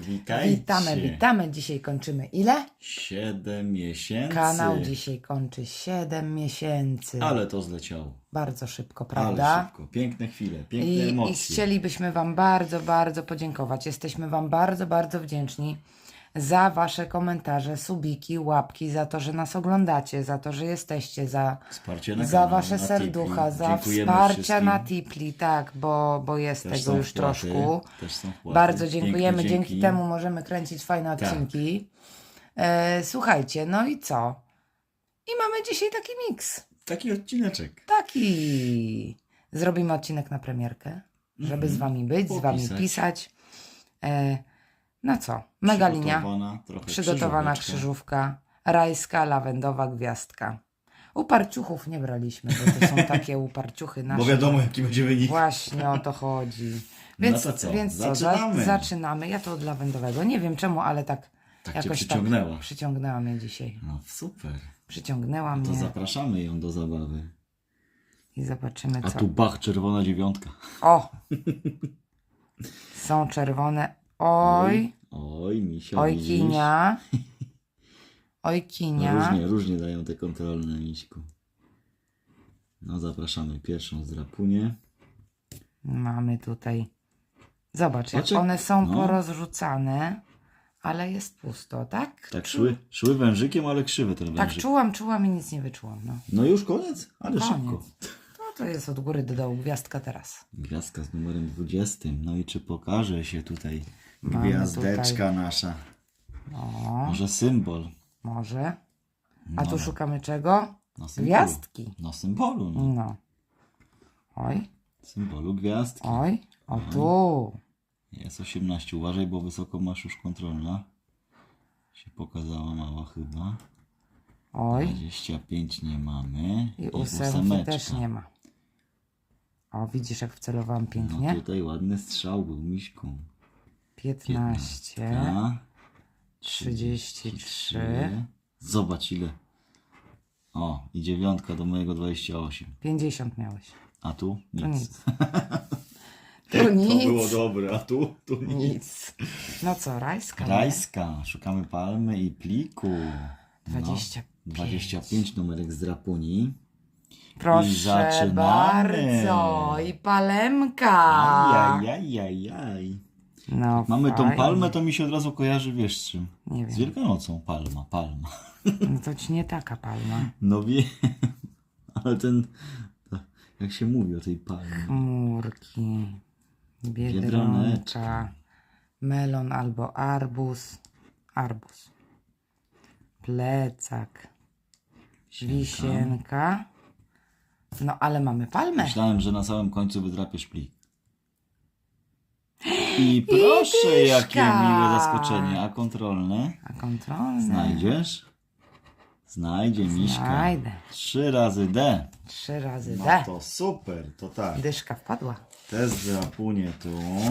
witajcie, witajcie. Witamy, witamy. Dzisiaj kończymy ile? Siedem miesięcy. Kanał dzisiaj kończy 7 miesięcy. Ale to zleciało. Bardzo szybko, Ale prawda? szybko. Piękne chwile, piękne I, I emocje. chcielibyśmy Wam bardzo, bardzo podziękować. Jesteśmy Wam bardzo, bardzo wdzięczni za Wasze komentarze, subiki, łapki, za to, że nas oglądacie, za to, że jesteście, za, Wsparcie za kanał, Wasze na Tipli. serducha, za Dziękujemy wsparcia wszystkim. na Tipli, tak, bo, bo jest Też tego już wpłaty, troszkę. Bardzo dziękujemy. Piękne Dzięki dzięki. temu możemy kręcić fajne Tak. odcinki. E, słuchajcie, no i co? I mamy dzisiaj taki miks. Taki odcineczek. Taki. Zrobimy odcinek na premierkę, żeby z wami być, z wami Popisać. pisać. E, no co? Mega linia. Przygotowana, krzyżówka. Rajska, lawendowa gwiazdka. Uparciuchów nie braliśmy, bo to są takie uparciuchy nasze. Bo wiadomo, jaki będzie wynik. Właśnie o to chodzi. No Więc, to co? Więc co? Zaczynamy. Za, zaczynamy. Ja to od lawendowego. Nie wiem czemu, ale tak Tak jakoś przyciągnęła. tak przyciągnęła mnie dzisiaj. No super. Przyciągnęła To mnie zapraszamy ją do zabawy. i zobaczymy A co. tu bach, czerwona dziewiątka. O! Są czerwone. Oj, Oj, misia, oj widzisz? kinia. Oj No różnie, różnie dają te kontrolne, Miśku. No zapraszamy pierwszą z Rapunię. Mamy tutaj. Zobacz, jak one są no. porozrzucane, ale jest pusto, tak? Tak Czu- szły, szły wężykiem, ale krzywy ten Tak, wężyk. czułam, czułam i nic nie wyczułam. No. No już koniec? Ale Koniec. szybko. No to jest od góry do dołu gwiazdka teraz. Gwiazdka z numerem 20. No i czy pokaże się tutaj Mamy gwiazdeczka nasza? O, Może symbol? może. A No, tu szukamy czego? no symbolu. Gwiazdki. No symbolu, no. No. Oj, Symbolu gwiazdki. oj, o tu. Jest 18. Uważaj, bo wysoko masz już kontrolna. Się pokazała mała chyba. Oj. 25 nie mamy. I ósemki ósemeczka. też nie ma. O, widzisz jak wcelowałam No pięknie? tutaj ładny strzał był, Miśku. 15, A, 33, Zobacz ile. O, i dziewiątka do mojego 28. 50 miałeś. A tu? Nic. To nic. Tu To było nic. dobre, a tu? Tu nic. Nic. No co, rajska? nie? Rajska, szukamy palmy i pliku. No, 25. 25 numerek z Rapuni. I Proszę zaczynamy. bardzo. I palemka. Ajajajajaj. No, Mamy tą fajnie. palmę, to mi się od razu kojarzy, wiesz z czym? Nie Z wiem. Wielkanocą palma, palma. No to ci nie taka palma. No wiem, ale ten, jak się mówi o tej palmie. Chmurki. Biedronka. Melon albo arbuz. Arbuz. Plecak. Wisienka. No ale mamy palmę. Myślałem, że na samym końcu wydrapiesz plik. I proszę, jakie dyszka. miłe zaskoczenie. A kontrolne? A kontrolne. Znajdziesz? Znajdzie Miśka. Znajdę. Trzy razy D. Trzy razy No D. to super, to tak. Dyszka wpadła. Test drapunie tu.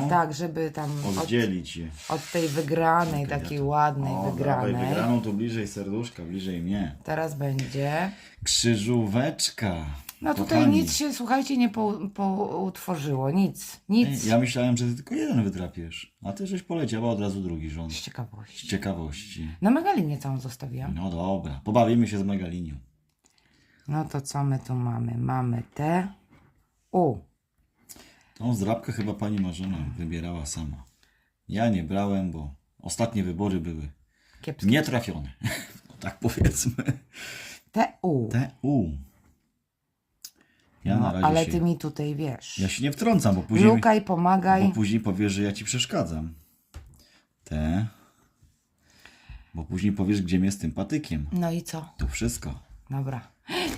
Tak, żeby tam od, Oddzielić je. od tej wygranej, takiej ładnej O, dawaj wygranej. wygraną tu bliżej serduszka, bliżej mnie. Teraz będzie. Krzyżóweczka. No tutaj Kochani, nic się, słuchajcie, nie po, poutworzyło. Nic. Nic. Ja myślałem, że ty tylko jeden wydrapiesz, a ty żeś poleciała od razu drugi rząd. Z Z ciekawości. ciekawości. Na megalinie całą zostawiłam. No dobra, pobawimy się z megalinią. No to co my tu mamy? Mamy te. U. Tą zdrabkę chyba pani Marzena wybierała sama. Ja nie brałem, bo ostatnie wybory były Kiepskie. nietrafione. No tak powiedzmy. Te U. TU. Ja na No, razie ale się... ty mi tutaj wiesz. Ja się nie wtrącam, bo później... Lukaj, Bo pomagaj. później powiesz, że ja ci przeszkadzam. Te. Bo później powiesz, gdzie mnie z tym patykiem. No i co? To wszystko. Dobra.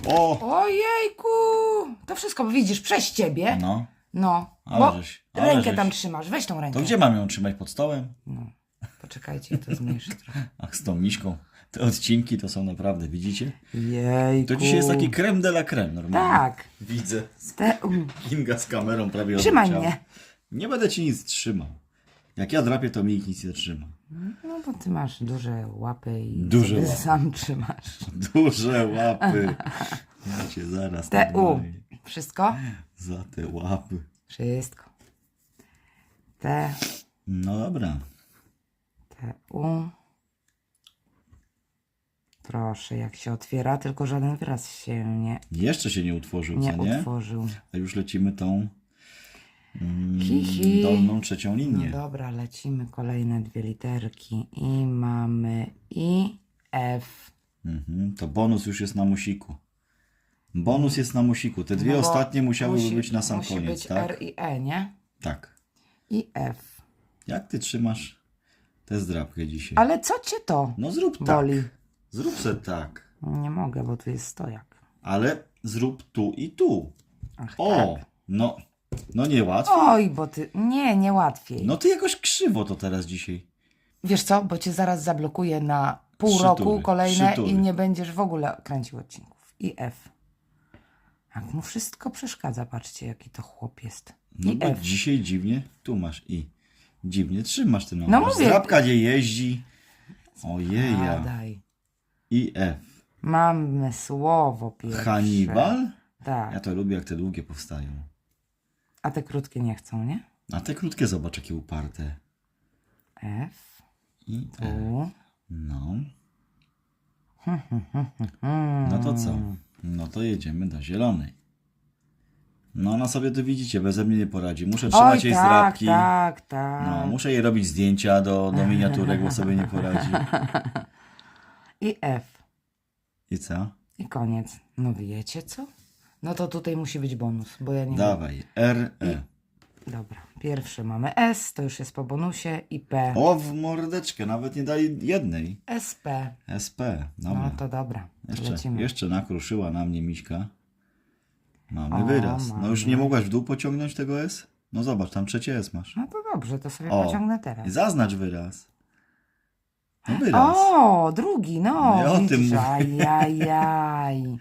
O! Ojejku! To wszystko widzisz przez ciebie. No. No. Ale Bo żeś- ale rękę żeś. tam trzymasz. Weź tą rękę. To gdzie mam ją trzymać? Pod stołem? No. Poczekajcie, to zmniejszę trochę. Ach, z tą miśką. Te odcinki to są naprawdę, widzicie? Jejku. To dzisiaj jest taki creme de la creme normalnie. Tak. Widzę. Te. Kinga z kamerą prawie Trzymaj odleciała. mnie. Nie będę ci nic trzymał. Jak ja drapię, to mi nic nie trzyma. No bo ty masz duże łapy i Duże łapy. sam trzymasz. Duże łapy. Ja cię zaraz Te. Wszystko? Za te łapy. Wszystko. T, No dobra. T, U. Proszę, jak się otwiera, tylko żaden wyraz się nie, Jeszcze się nie utworzył, nie co nie? utworzył. A już lecimy tą mm, Hi, hi. dolną trzecią No linię. dobra, lecimy kolejne dwie literki i mamy I, F. Mhm, to bonus już jest na musiku. Bonus jest na musiku. Te dwie No bo ostatnie musiałyby musi- być na sam musi koniec, być tak? R i E, nie? Tak. I F. Jak ty trzymasz tę zdrabkę dzisiaj? Ale co cię to No zrób tak. boli? Zrób se tak. Nie mogę, bo tu jest stojak. Ale zrób tu i tu. Ach, O! tak. No, no nie łatwo. Oj, bo ty... Nie, nie łatwiej. No ty jakoś krzywo to teraz dzisiaj. Wiesz co, bo cię zaraz zablokuję na pół Trzy roku tury, kolejne trzy tury. i nie będziesz w ogóle kręcił odcinków. I F. Jak mu wszystko przeszkadza, patrzcie, jaki to chłop jest. No I bo F. dzisiaj dziwnie, tu masz i. Dziwnie trzymasz ten No obraz. mówię. Zdrabka nie jeździ. Ojeja. Gadaj. I F. Mamy słowo pierwsze. Hannibal? Tak. Ja to lubię, jak te długie powstają. A te krótkie nie chcą, nie? A te krótkie zobacz, jakie uparte. F. I F. U. No. No to co? No to jedziemy do zielonej. No ona sobie tu widzicie, beze mnie nie poradzi. Muszę Oj, trzymać jej tak, zdrabki. tak, tak. No, muszę jej robić zdjęcia do, do miniaturek, bo sobie nie poradzi. I F. I co? I koniec. No wiecie co? No to tutaj musi być bonus, bo ja nie Dawaj. R, E. Dobra. Pierwszy mamy S, to już jest po bonusie. I P. O, w mordeczkę, nawet nie dali jednej. SP. SP. Dobra. No to dobra. jeszcze, Lecimy. jeszcze nakruszyła na mnie miśka. Mamy O, wyraz. No już mamy. nie mogłaś w dół pociągnąć tego S? No zobacz, tam trzecie S masz. No to dobrze, to sobie O. pociągnę teraz. Zaznacz wyraz. No wyraz. O, drugi, no. No ja o tym widzisz, mówię. Ajajaj.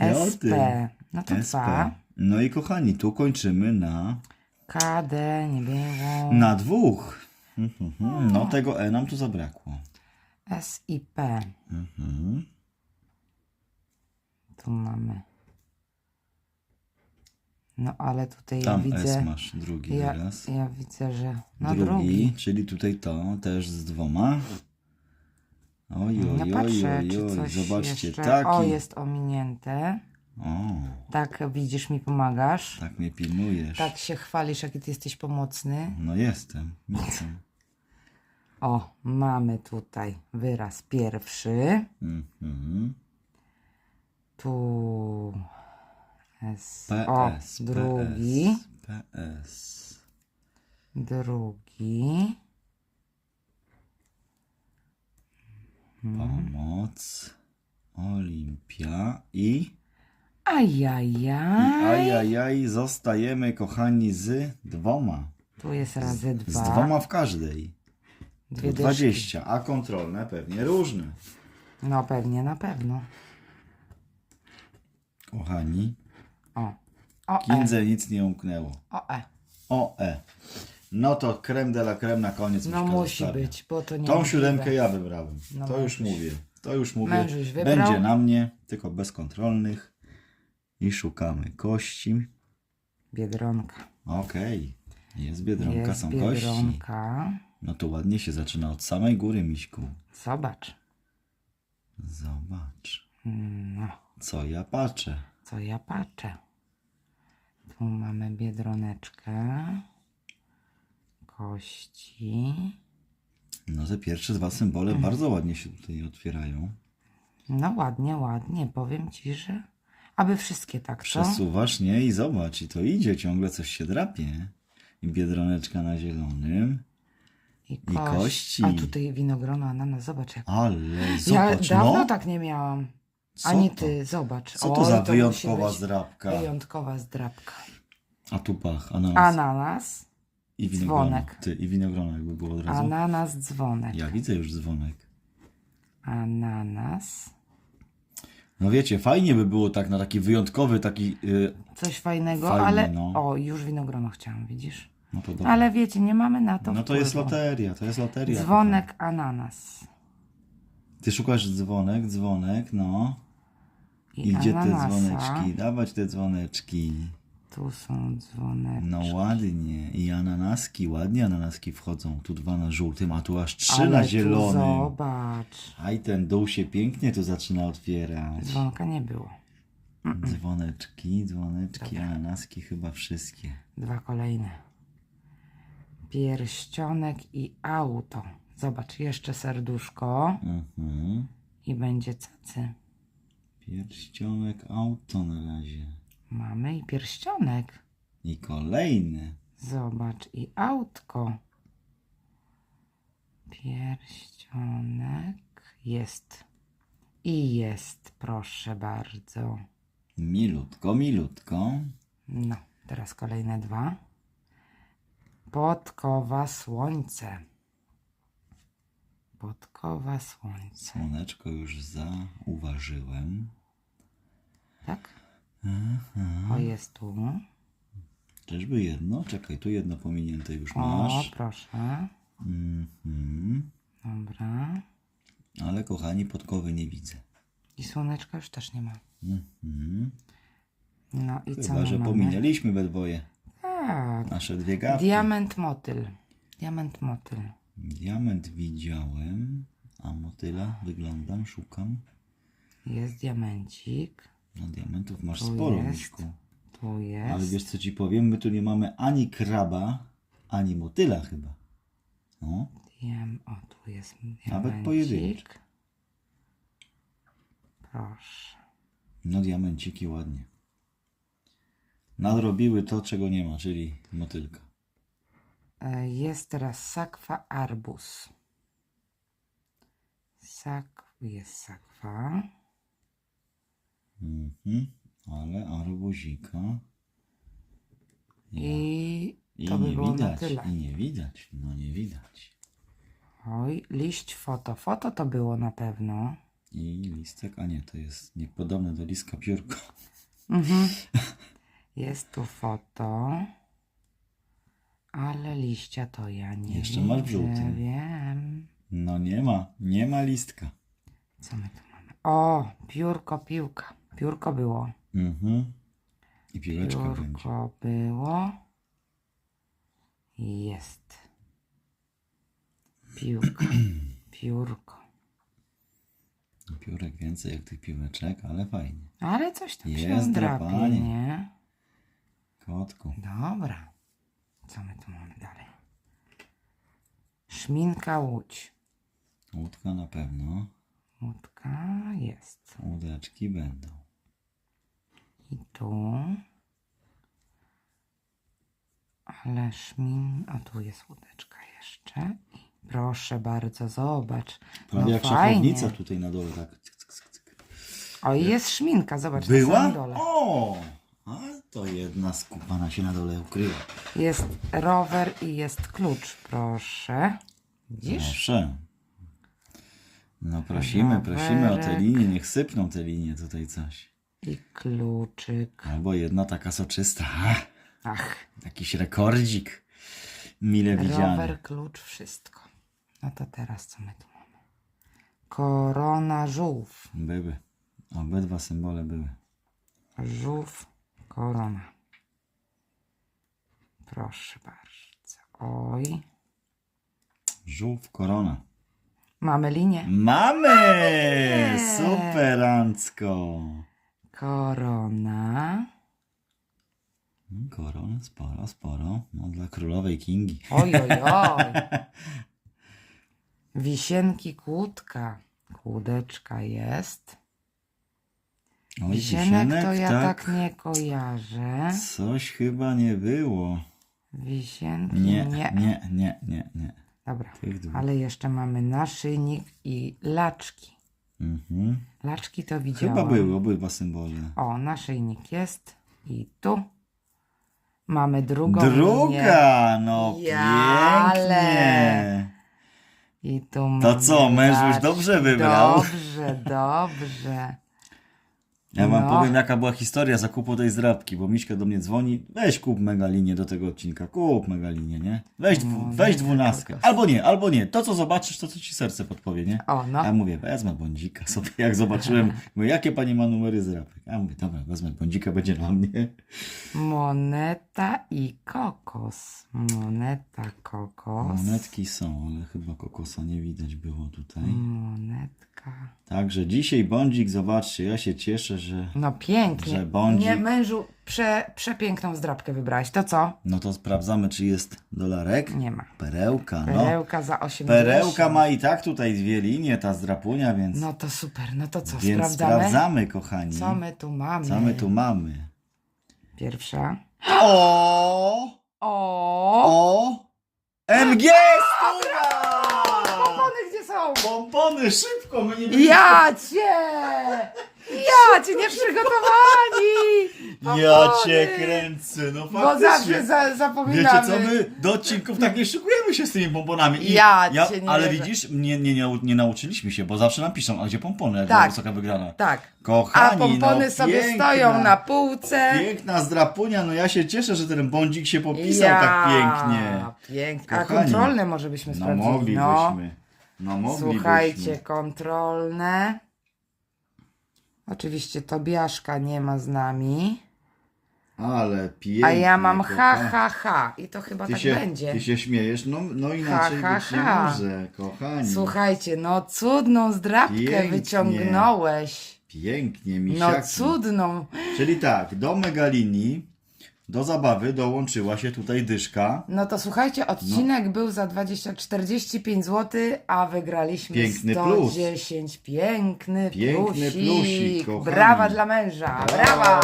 Ja o SP. tym. No to SP. dwa. No i kochani, tu kończymy na, KD, nie było. na dwóch. Mhm. No tego E nam tu zabrakło. S i P. Mhm. Tu mamy. No ale tutaj ja Tam widzę. S masz drugi Ja, wyraz. ja widzę, że. No drugi, drugi. czyli tutaj to też z dwoma. Oj, Ja oj, oj, patrzę, oj, oj, zobaczcie, jeszcze... taki. O, jest ominięte. O, Tak, widzisz, mi pomagasz. tak mnie pilnujesz. Tak się chwalisz, jaki ty jesteś pomocny. No jestem, jestem. O, mamy tutaj wyraz pierwszy. Mhm. Tu S. PS, o, drugi. PS, PS. Drugi. Pomoc. Olimpia i... Ajajaj. Ajajaj, zostajemy kochani z dwoma. Tu jest razy Z dwa. dwoma w każdej. Dwie Tu dyszki. 20, a kontrolne pewnie różne. No pewnie, na pewno. Kochani, O. O E. Kindze nic nie umknęło. O E. O E. No to creme de la creme na koniec. No Miśka musi zostawia. być, bo to nie Tą siódemkę ja wybrałem. No to już mówię. To już mówię. Mężuś wybrał. Będzie na mnie, tylko bez kontrolnych. I szukamy kości. Biedronka. Okej. Jest biedronka, jest są kości. biedronka. No to ładnie się zaczyna od samej góry, Miśku. Zobacz. Zobacz, No, co ja patrzę. co ja patrzę. Tu mamy biedroneczkę. Kości. No te pierwsze dwa symbole bardzo ładnie się tutaj otwierają. No ładnie, ładnie. Powiem ci, że aby wszystkie tak, co? Przesuwasz, nie? I zobacz, i to idzie, ciągle coś się drapie. I biedroneczka na zielonym. I, kości. A tutaj winogrona, ananas, zobacz jak. Ale Ja zobacz, dawno no. tak nie miałam. Co Ani to? ty, zobacz. Co O, to za musi wyjątkowa być zdrabka? Wyjątkowa zdrabka. A tu pach, ananas. Ananas, I winogrona. dzwonek. Ty, i winogrona jakby było od razu. ananas, dzwonek. Ja widzę już dzwonek. Ananas. No wiecie, fajnie by było tak na taki wyjątkowy, taki... Yy, Coś fajnego, Fajnie, ale. no. O, już winogrono chciałam, widzisz? no to dobra. Ale wiecie, nie mamy na to. No to jest wpływu. loteria, to jest loteria. Dzwonek, ananas. Ty szukasz dzwonek, dzwonek, no. I I gdzie te ananasa. dzwoneczki? Dawać te dzwoneczki. Tu są dzwoneczki. No ładnie. I ananaski, ładnie ananaski wchodzą. Tu dwa na żółtym, a tu aż trzy Ale na tu zielonym. Zobacz. Aj, ten dół się pięknie tu zaczyna otwierać. Dzwonka nie było. Dzwoneczki, dzwoneczki, ananaski chyba wszystkie. Dwa kolejne. Pierścionek i auto. Zobacz, jeszcze serduszko Mhm. i będzie cacy. Pierścionek, auto na razie. Mamy i pierścionek. I kolejny. Zobacz, i autko. Pierścionek jest. I jest, proszę bardzo. Milutko, milutko. No, teraz kolejne dwa. Podkowa słońce. Podkowa słońce. Słoneczko już zauważyłem. Tak? O, jest tu. Czyżby jedno? Czekaj, tu jedno pominięte już O, masz. proszę. Mhm. Dobra. Ale kochani, podkowy nie widzę. I słoneczka już też nie ma. Mhm. No i co Chyba, my że mamy? pominęliśmy we dwoje. Tak. Nasze dwie gadki. Diament motyl. Diament motyl. Diament widziałem, a motyla wyglądam, szukam. Jest diamencik. No diamentów masz Tu sporo, jest. Miśku. Tu jest. Ale wiesz co ci powiem? My tu nie mamy ani kraba, ani motyla chyba. No, Diem... O, tu jest diamencik. Nawet pojedynczy. Proszę. no diamenciki ładnie. Nadrobiły to, czego nie ma, czyli motylka. E, Jest teraz sakwa arbus. Sak... Jest sakwa. Mhm. Arbuzika. I I to by nie było na widać. tyle. I nie widać. No nie widać. Oj, liść foto. Foto to było na pewno. I listek, a nie, to jest niepodobne do listka piórko. Mhm. Jest tu foto. Ale liścia to ja nie Jeszcze masz w żółtym. Wiem. No nie ma, nie ma listka. Co my tu mamy? O, piórko, piłka. Piórko było. Mhm. I piłeczka będzie. Piórko było. Jest. Piłka. Piórko. Piórek więcej jak tych piłeczek, ale fajnie. Ale coś tam się Jest drapie, drapanie. nie? Kotku. Dobra. Co my tu mamy dalej? Szminka łódź. Łódka na pewno. Łódka jest. Łódeczki będą. I tu. Ale szmin... O, tu jest łódeczka jeszcze. Proszę bardzo, zobacz. Prawie no jak fajnie. szachownica tutaj na dole, tak. O, i jest szminka, zobacz na Była? samym dole. O! A to jedna skupana się na dole ukryła. Jest rower i jest klucz, proszę. Widzisz? Proszę. No prosimy, prosimy o te Rowerek. linie, niech sypną te linie tutaj coś. I kluczyk. Albo jedna taka soczysta. Ach, jakiś rekordzik. Mile widziany. rower, klucz, wszystko. No to teraz co my tu mamy? Korona żółw. Były. Obydwa symbole były. Żółw, korona. Proszę bardzo. Oj. Żółw, korona. Mamy linię. Mamy! Superancko! Korona. Koron, sporo, sporo. No dla królowej Kingi. Oj, oj, oj. Wisienki kłódka. Kłódeczka jest. Oj, Wisienek to ja tak nie kojarzę. Coś chyba nie było. Wisienki Nie, nie. nie, nie, nie, nie. Dobra, ale jeszcze mamy naszyjnik i laczki. Mhm. Laczki to widziałam. Chyba były obydwa symbole. O, naszyjnik jest i tu mamy drugą linię. Druga! No Jale. pięknie! I tu mamy co, męż już dobrze wybrał? Dobrze, dobrze. Ja wam No. powiem, jaka była historia zakupu tej zdrabki, bo Miśka do mnie dzwoni, weź kup megalinię do tego odcinka, kup megalinię, nie? Weź, No, dwu, weź dwunastkę. Albo nie, albo nie. To, co zobaczysz, to, co ci serce podpowie, nie? O, no. A ja mówię, wezmę bądzika sobie, jak zobaczyłem, mówię, jakie pani ma numery zdrabek? Ja mówię, dobra, wezmę bądzika, będzie dla mnie. Moneta i kokos. Moneta, kokos. Monetki są, ale chyba kokosa nie widać było tutaj. Monetka. Także dzisiaj bądzik, zobaczcie, ja się cieszę, że... No pięknie. Że bądzik- Nie, mężu, prze, przepiękną zdrabkę wybrałeś. To co? No to sprawdzamy, czy jest dolarek. Nie ma. Perełka, no. Perełka za 80. Perełka ma i tak tutaj dwie linie, ta zdrapunia, więc, No to super. No to co? więc sprawdzamy? sprawdzamy, kochani. Co my tu mamy? Co my tu mamy? Pierwsza. O! O! O! MG stóra! Pompony szybko, my nie byliśmy... Ja cię! Ja cię nie przygotowani! Ja Pompony! cię kręcę, no Bo faktycznie. zawsze za, zapominamy. Wiecie co, my do odcinków tak nie szykujemy się z tymi pomponami. Ja cię nie Ale wierzę. widzisz, nie, nie, nie, nie nauczyliśmy się, bo zawsze nam piszą, a gdzie pompony, jak Tak. była wysoka wygrana. Tak. A Kochani, pompony no, sobie piękna, stoją na półce. Piękna zdrapunia, no ja się cieszę, że ten bądzik się popisał tak pięknie. Pięknie. A Kochani. kontrolne może byśmy No sprawdzili. moglibyśmy. No moglibyśmy. Słuchajcie, kontrolne. Oczywiście Tobiaszka nie ma z nami. Ale pięknie. A ja mam ha, ha, ha. I to chyba Ty tak się, będzie. ty się śmiejesz? No, no inaczej ha, być nie ha. może, kochani. Słuchajcie, no cudną zdrabkę Pięknie. wyciągnąłeś. Pięknie, No misiaki. cudną. Czyli tak, do Megalini, do zabawy dołączyła się tutaj dyszka. No to słuchajcie, odcinek był za 20, 45 zł, a wygraliśmy Piękny plus. 110. Piękny, Piękny plusik. kochani. Brawa dla męża. Brawa.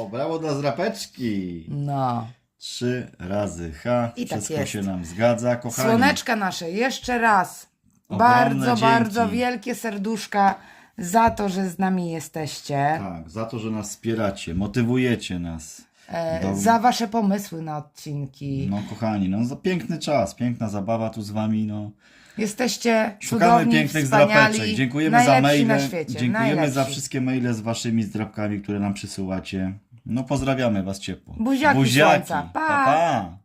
O, brawo dla zrapeczki. No. Trzy razy H. I tak Wszystko jest. się nam zgadza, kochani. Słoneczka nasze, jeszcze raz. Ogromne bardzo, dzięki. bardzo wielkie serduszka za to, że z nami jesteście. Tak, za to, że nas wspieracie, motywujecie nas. E, Do- Za wasze pomysły na odcinki. No kochani, no za piękny czas, piękna zabawa tu z wami, no. Jesteście Szukamy cudowni, pięknych zdrapeczek. Dziękujemy za maile. na świecie. Dziękujemy najlepsi. za wszystkie maile z waszymi zdrapkami, które nam przysyłacie. No pozdrawiamy was ciepło. Buziaki słońca. Pa. pa. pa.